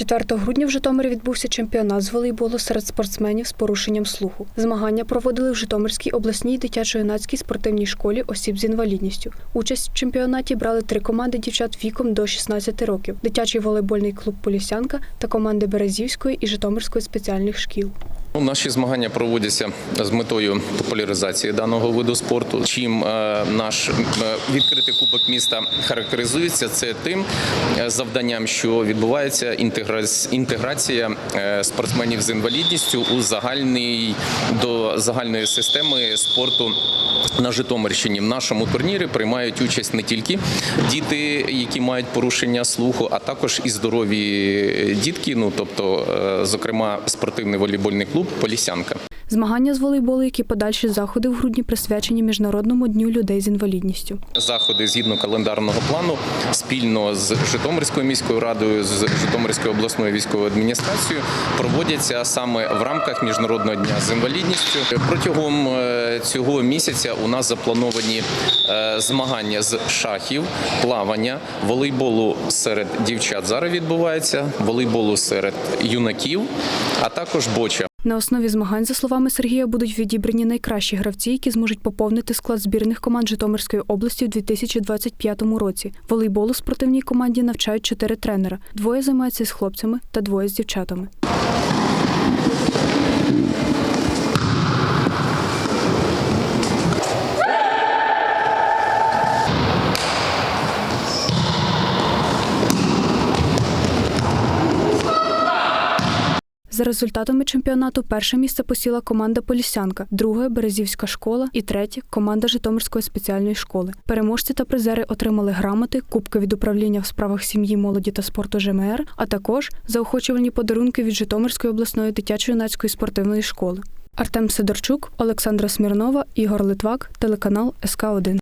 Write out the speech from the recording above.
4 грудня в Житомирі відбувся чемпіонат з волейболу серед спортсменів з порушенням слуху. Змагання проводили в Житомирській обласній дитячо-юнацькій спортивній школі осіб з інвалідністю. Участь в чемпіонаті брали три команди дівчат віком до 16 років: дитячий волейбольний клуб Полісянка та команди Березівської і Житомирської спеціальних шкіл. Ну, Наші змагання проводяться з метою популяризації даного виду спорту. Чим е, наш е, відкритий кубок міста характеризується, це тим е, завданням, що відбувається інтеграція спортсменів з інвалідністю у загальний до загальної системи спорту на Житомирщині. В нашому турнірі приймають участь не тільки діти, які мають порушення слуху, а також і здорові дітки. Ну тобто, зокрема, спортивний волейбольний клуб Полісянка. Змагання з волейболу, які подальші заходи в грудні присвячені Міжнародному дню людей з інвалідністю. Заходи згідно календарного плану спільно з Житомирською міською радою, з Житомирською обласною військовою адміністрацією проводяться саме в рамках міжнародного дня з інвалідністю. Протягом е, цього місяця у нас заплановані е, змагання з шахів, плавання, волейболу серед дівчат зараз відбувається, волейболу серед юнаків, а також боча. На основі змагань, за словами Сергія, будуть відібрані найкращі гравці, які зможуть поповнити склад збірних команд Житомирської області у 2025 році. Волейболу спортивній команді навчають чотири тренера: двоє займаються з хлопцями та двоє з дівчатами. За результатами чемпіонату перше місце посіла команда Полісянка, друге Березівська школа і третє команда Житомирської спеціальної школи. Переможці та призери отримали грамоти, кубки від управління в справах сім'ї, молоді та спорту ЖМР, а також заохочувальні подарунки від Житомирської обласної дитячо-юнацької спортивної школи. Артем Сидорчук, Олександра Смірнова, Ігор Литвак, телеканал СК 1